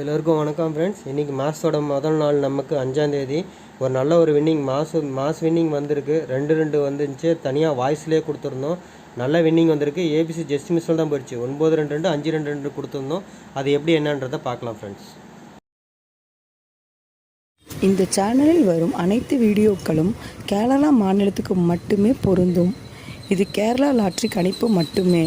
எல்லோருக்கும் வணக்கம் ஃப்ரெண்ட்ஸ் இன்றைக்கி மாதத்தோட முதல் நாள் நமக்கு அஞ்சாந்தேதி ஒரு நல்ல ஒரு வின்னிங் மாஸ் மாஸ் வின்னிங் வந்திருக்கு. ரெண்டு ரெண்டு வந்துருந்துச்சு. தனியாக வாய்ஸ்லேயே கொடுத்துருந்தோம். நல்ல வின்னிங் வந்திருக்கு. ஏபிசி ஜஸ்ட் மிஸ்ஸில் தான் போயிடுச்சு. ஒன்பது ரெண்டு ரெண்டு அஞ்சு ரெண்டு ரெண்டு கொடுத்துருந்தோம். அது எப்படி என்னன்றதை பார்க்கலாம் ஃப்ரெண்ட்ஸ் இந்த சேனலில் வரும் அனைத்து வீடியோக்களும் கேரளா மாநிலத்துக்கு மட்டுமே பொருந்தும். இது கேரளா லாட்ரி கணிப்பு மட்டுமே.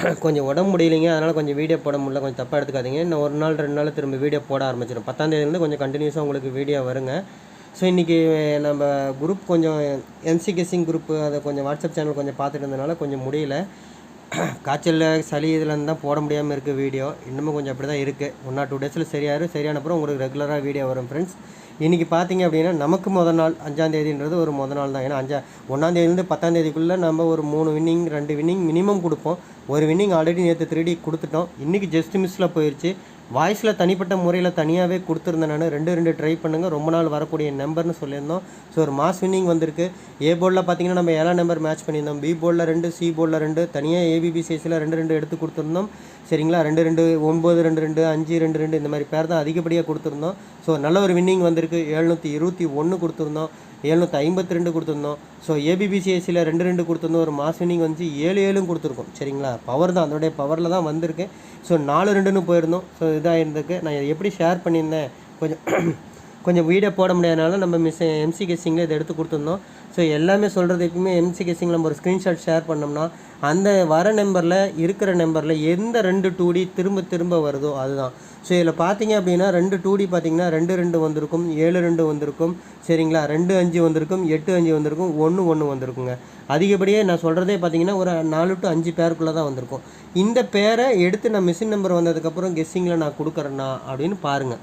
கொஞ்சம் உடம்பு முடியலைங்க. அதனால் கொஞ்சம் வீடியோ போட முடியல. கொஞ்சம் தப்பாக எடுத்துக்காதீங்க. இன்னும் ஒரு நாள் ரெண்டு நாள் திரும்ப வீடியோ போட ஆரம்பிச்சிடும் பத்தாந்தேதியிலேருந்து கொஞ்சம் கண்டினியூஸாக உங்களுக்கு வீடியோ வருங்க. ஸோ இன்றைக்கி நம்ம குரூப் கொஞ்சம் எம்சி கெஸ்ஸிங் குரூப்பு அதை கொஞ்சம் வாட்ஸ்அப் சேனல் கொஞ்சம் பார்த்துட்டு இருந்தனால கொஞ்சம் முடியல. காய்ச்சலில் சளி இதில் தான் போட முடியாமல் இருக்குது வீடியோ இன்னமும் கொஞ்சம் அப்படி தான் இருக்குது ஒன் ஆர் டூ டேஸில் சரியாயிரும். சரியான அப்புறம் உங்களுக்கு ரெகுலராக வீடியோ வரும் ஃப்ரெண்ட்ஸ் இன்றைக்கி பார்த்தீங்க அப்படின்னா நமக்கு முத நாள் அஞ்சாந்தேதின்றது ஒரு முத நாள் தான். ஏன்னா அஞ்சா ஒன்றாந்தேதிலேருந்து பத்தாந்தேதிக்குள்ளே நம்ம ஒரு மூணு வின்னிங் ரெண்டு வின்னிங் மினிமம் கொடுப்போம். ஒரு வின்னிங் ஆல்ரெடி நேற்று த்ரீடி கொடுத்துட்டோம். இன்றைக்கி ஜஸ்ட் மிஸ்ஸில் போயிடுச்சு வாய்ஸில் தனிப்பட்ட முறையில் தனியாகவே கொடுத்துருந்தேன் நான். ரெண்டு ரெண்டு ட்ரை பண்ணுங்கள் ரொம்ப நாள் வரக்கூடிய நம்பர்னு சொல்லியிருந்தோம். ஸோ ஒரு மாஸ் வின்னிங் வந்திருக்கு. ஏ போர்டில் பார்த்தீங்கன்னா நம்ம ஏழாம் நம்பர் மேட்ச் பண்ணியிருந்தோம். பி போர்டில் ரெண்டு சி போர்டில் ரெண்டு. தனியாக ஏபிபி சைஸில் ரெண்டு ரெண்டு எடுத்து கொடுத்துருந்தோம். சரிங்களா? ரெண்டு ரெண்டு ஒம்பது ரெண்டு ரெண்டு அஞ்சு ரெண்டு ரெண்டு இந்த மாதிரி பேர் தான் அதிகப்படியாக கொடுத்துருந்தோம். ஸோ நல்ல ஒரு வின்னிங் வந்திருக்கு. எழுநூற்றி இருபத்தி ஒன்று கொடுத்துருந்தோம். எழுநூற்றி ஐம்பத்தி ரெண்டு கொடுத்துருந்தோம். ஸோ ஏபிபிசிஎஸ்சியில் ரெண்டு ரெண்டு கொடுத்துருந்தோம். ஒரு மாஸ் வின்னிங் வந்து ஏழு ஏழும் கொடுத்துருக்கோம். சரிங்களா? பவர் தான். அதனுடைய பவரில் தான் வந்திருக்கு. ஸோ நாலு ரெண்டுன்னு போயிருந்தோம். ஸோ இதாக இருந்திருக்கு நான் எப்படி ஷேர் பண்ணியிருந்தேன்? கொஞ்சம் கொஞ்சம் வீடியோ போட முடியாதனால நம்ம மிஸ் எம்சி கெஸ்ஸிங்கில் இதை எடுத்து கொடுத்துருந்தோம். ஸோ எல்லாமே சொல்கிறது எப்பயுமே எம்சி கெஸ்ஸிங் நம்ம ஒரு ஸ்க்ரீன்ஷாட் ஷேர் பண்ணோம்னா அந்த வர நம்பரில் இருக்கிற நம்பரில் எந்த ரெண்டு டூடி திரும்ப திரும்ப வருதோ அதுதான். ஸோ இதில் பார்த்தீங்க அப்படின்னா ரெண்டு டூடி பார்த்தீங்கன்னா ரெண்டு ரெண்டு வந்திருக்கும் ஏழு ரெண்டு வந்திருக்கும் சரிங்களா? ரெண்டு அஞ்சு வந்திருக்கும் எட்டு அஞ்சு வந்திருக்கும் ஒன்று ஒன்று வந்திருக்குங்க. அதிகப்படியே நான் சொல்கிறதே பார்த்தீங்கன்னா ஒரு நாலு டு அஞ்சு பேருக்குள்ளே தான் வந்திருக்கும். இந்த பேரை எடுத்து நான் மிஷின் நம்பர் வந்ததுக்கப்புறம் கெஸ்ஸிங்கில் நான் கொடுக்குறேன்னா அப்படின்னு பாருங்கள்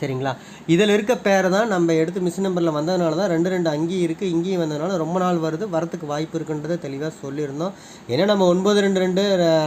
சரிங்களா? இதில் இருக்க பேரை தான் நம்ம எடுத்து மிஷின் நம்பரில் வந்ததுனால தான் ரெண்டு ரெண்டு அங்கேயும் இருக்குது இங்கேயும் வந்ததுனால ரொம்ப நாள் வருது. வரத்துக்கு வாய்ப்பு இருக்குன்றதை தெளிவாக சொல்லியிருந்தோம். ஏன்னா நம்ம ஒன்பது ரெண்டு ரெண்டு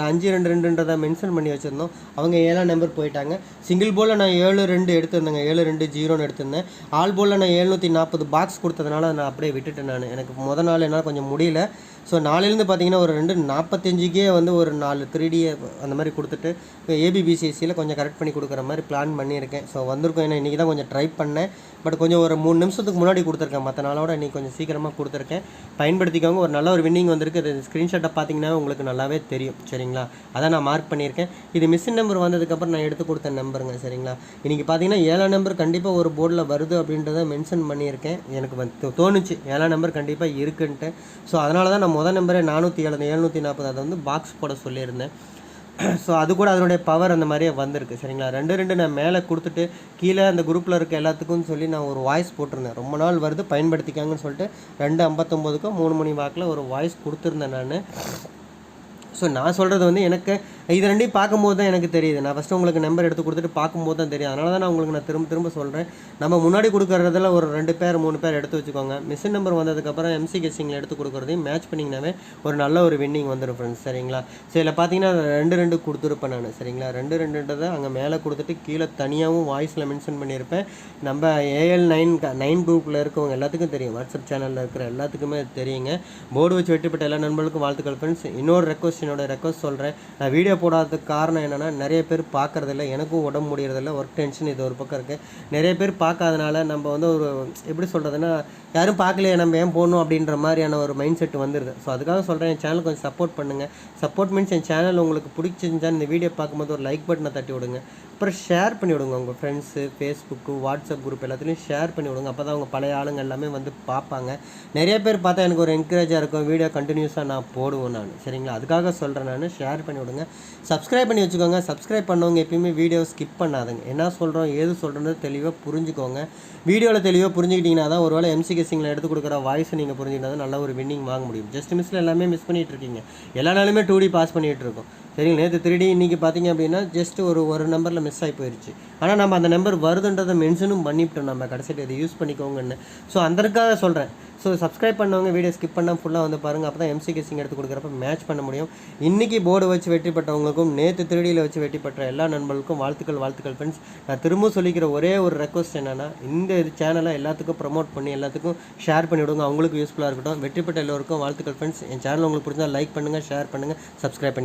அஞ்சு ரெண்டு ரெண்டுன்றதை மென்ஷன் பண்ணி வச்சுருந்தோம். அவங்க ஏழாம் நம்பர் போயிட்டாங்க. சிங்கிள் போலில் நான் ஏழு ரெண்டு எடுத்திருந்தேங்க. ஏழு ரெண்டு ஜீரோன்னு எடுத்திருந்தேன். ஆல் போலில் நான் எழுநூற்றி நாற்பது பாக்ஸ் கொடுத்ததுனால நான் அப்படியே விட்டுட்டேன் நான். எனக்கு முத நாள் என்னால் கொஞ்சம் முடியல. ஸோ நாளையிலேருந்து பார்த்தீங்கன்னா ஒரு ரெண்டு நாற்பத்தஞ்சுக்கே வந்து ஒரு நாலு த்ரீடியை அந்த மாதிரி கொடுத்துட்டு இப்போ ஏபிபிசிஎஸ்சியில் கொஞ்சம் கரெக்ட் பண்ணி கொடுக்குற மாதிரி பிளான் பண்ணியிருக்கேன். ஸோ வந்திருக்கோம். ஏன்னா இன்றைக்கி தான் கொஞ்சம் ட்ரை பண்ணேன். பட் கொஞ்சம் ஒரு மூணு நிமிஷத்துக்கு முன்னாடி கொடுத்துருக்கேன். மற்ற நாளோட இன்றைக்கி கொஞ்சம் சீக்கிரமாக கொடுத்துருக்கேன். பயன்படுத்திக்கோங்க. ஒரு நல்ல ஒரு வின்னிங் வந்திருக்கு. அது ஸ்க்ரீன்ஷாட்டை பார்த்தீங்கன்னா உங்களுக்கு நல்லாவே தெரியும். சரிங்களா? அதான் நான் மார்க் பண்ணியிருக்கேன். இது மிஸ்ஸின் நம்பர் வந்ததுக்கப்புறம் நான் எடுத்து கொடுத்த நம்பருங்க சரிங்களா? இன்றைக்கி பார்த்தீங்கன்னா ஏழாம் நம்பர் கண்டிப்பாக ஒரு போர்டில் வருது அப்படின்றத மென்ஷன் பண்ணியிருக்கேன். எனக்கு வந்து தோணுச்சு. ஏழாம் நம்பர் கண்டிப்பாக இருக்குன்ட்டு. ஸோ அதனால தான் நான் முதல் நம்பரே நானூற்றி ஏழு எழுநூற்றி நாற்பது அதை வந்து பாக்ஸ் போட சொல்லியிருந்தேன். ஸோ அது கூட அதனுடைய பவர் அந்த மாதிரியே வந்திருக்கு சரிங்களா? ரெண்டு ரெண்டு நான் மேலே கொடுத்துட்டு கீழே அந்த குரூப்பில் இருக்க எல்லாத்துக்கும் சொல்லி நான் ஒரு வாய்ஸ் போட்டிருந்தேன். ரொம்ப நாள் வருது பயன்படுத்திக்காங்கன்னு சொல்லிட்டு ரெண்டு ஐம்பத்தொம்போதுக்கும் மூணு மணி வாக்கில் ஒரு வாய்ஸ் கொடுத்துருந்தேன் நான். ஸோ நான் சொல்கிறது வந்து எனக்கு இது ரெண்டையும் பார்க்கும்போது தான் எனக்கு தெரியுது. நான் ஃபஸ்ட்டு உங்களுக்கு நம்பர் எடுத்து கொடுத்துட்டு பார்க்கும்போது தான் தெரியும் அதனால தான் நான் உங்களுக்கு நான் திரும்ப திரும்ப சொல்கிறேன் நம்ம முன்னாடி கொடுக்குறதுல ஒரு ரெண்டு பேர் மூணு பேர் எடுத்து வச்சுக்கோங்க. மிஷின் நம்பர் வந்ததுக்கப்புறம் எம்சி கெஸ்டிங்கில் எடுத்து கொடுக்குறதையும் மேட்ச் பண்ணிங்கனாவே ஒரு நல்ல ஒரு வின்னிங் வந்துடும் ஃப்ரெண்ட்ஸ் சரிங்களா? ஸோ இதில் பார்த்தீங்கன்னா ரெண்டு ரெண்டு கொடுத்துருப்பேன் நான். சரிங்களா? ரெண்டு ரெண்டுன்றதை அங்கே மேலே கொடுத்துட்டு கீழே தனியாகவும் வாய்ஸில் மென்ஷன் பண்ணியிருப்பேன். நம்ம ஏஎல் நைன் நைன் குரூப்பில் இருக்கவங்க எல்லாத்துக்கும் தெரியும். வாட்ஸ்அப் சேனலில் இருக்கிற எல்லாத்துக்குமே தெரியுங்க. போர்டு வச்சு வெட்டிப்பட்ட எல்லா நண்பர்களுக்கும் வாழ்த்துக்கள் ஃப்ரெண்ட்ஸ் இன்னொரு ரெக்வஸ்ட் என்னோட ரெக்வஸ்ட் சொல்கிறேன் நான் வீடியோ போடாததுக்கு காரணம் என்னென்னா நிறைய பேர் பார்க்குறதில்ல. எனக்கும் உடம்பு முடியறதில்ல. ஒர்க் டென்ஷன் இது ஒரு பக்கம் இருக்குது நிறைய பேர் பார்க்காதனால நம்ம வந்து ஒரு எப்படி சொல்கிறதுன்னா யாரும் பார்க்கலையே நம்ம ஏன் போகணும் அப்படின்ற மாதிரியான ஒரு மைண்ட் செட் வந்துடுது ஸோ அதுக்காக சொல்கிறேன் என் சேனல் கொஞ்சம் சப்போர்ட் பண்ணுங்கள் சப்போர்ட் மீன்ஸ் என் சேனல் உங்களுக்கு பிடிச்சிருந்தா இந்த வீடியோ பார்க்கும்போது ஒரு லைக் பட்டனை தட்டி விடுங்க. அப்புறம் ஷேர் பண்ணி விடுங்க உங்கள் ஃப்ரெண்ட்ஸு ஃபேஸ்புக்கு வாட்ஸ்அப் குரூப் எல்லாத்துலேயும் ஷேர் பண்ணி விடுங்க. அப்போ தான் அவங்க பழைய ஆளுங்க எல்லாமே வந்து பார்ப்பாங்க. நிறைய பேர் பார்த்தா எனக்கு ஒரு என்கரேஜாக இருக்கும். வீடியோ கண்டினியூஸாக நான் போடுவேன் நான். சரிங்களா? அதுக்காக சொல்கிறேன் நான். ஷேர் பண்ணி விடுங்க. சப்ஸ்கிரைப் பண்ணி வச்சுக்கோங்க. சப்ஸ்கிரைப் பண்ணவங்க எப்பயுமே வீடியோ ஸ்கிப் பண்ணாதுங்க. என்ன சொல்கிறோம் ஏது சொல்கிறது தெளிவாக புரிஞ்சுக்கோங்க. வீடியோவில் தெளிவாக புரிஞ்சுக்கிட்டீங்கன்னா தான் ஒருவேளை எம்சி கெஸிங்கில் எடுத்து கொடுக்குற வாய்ஸ் நீங்கள் புரிஞ்சுக்கிட்டா தான் நல்ல ஒரு வின்னிங் வாங்க முடியும். ஜஸ்ட் மிஸ்ஸில் எல்லாமே மிஸ் பண்ணிகிட்டு இருக்கீங்க. எல்லா நாளுமே டூ டி பாஸ் பண்ணிகிட்டு இருக்கோம். சரிங்க நேற்று திருடி இன்றைக்கி பார்த்தீங்க அப்படின்னா ஜஸ்ட் ஒரு ஒரு நம்பரில் மிஸ் ஆகி போயிடுச்சு ஆனால் நம்ம அந்த நம்பர் வருதுன்றதை மென்ஷனும் பண்ணிவிட்டோம் நம்ம. கடைசியில் இதை யூஸ் பண்ணிக்கோங்கன்னு. ஸோ அதற்காக சொல்கிறேன் ஸோ சப்ஸ்கிரைப் பண்ணவங்க வீடியோ ஸ்கிப் பண்ணால் ஃபுல்லாக வந்து பாருங்கள் அப்போ தான் எம்சி கெஸிங் எடுத்து கொடுக்குறப்ப மேட்ச் பண்ண முடியும். இன்றைக்கி போர்டு வச்சு வெற்றி பெற்றவங்களுக்கும் நேற்று திருடியில் வச்சு வெற்றி பெற்ற எல்லா நண்பர்களுக்கும் வாழ்த்துக்கள் வாழ்த்துக்கள் ஃப்ரெண்ட்ஸ் நான் திரும்ப சொல்லிக்கிற ஒரே ஒரு ரெக்வஸ்ட் என்னென்னா இந்த இது சேனலை எல்லாத்துக்கும் ப்ரமோட் பண்ணி எல்லாத்துக்கும் ஷேர் பண்ணிவிடுங்க அவங்களுக்கு யூஸ்ஃபுல்லாக இருக்கட்டும். வெற்றி பெற்ற எல்லோருக்கும் வாழ்த்துக்கள் ஃப்ரெண்ட்ஸ் என் சேனல் உங்களுக்கு பிடிச்சா லைக் பண்ணுங்கள் ஷேர் பண்ணுங்கள் சப்ஸ்கிரைப் பண்ணி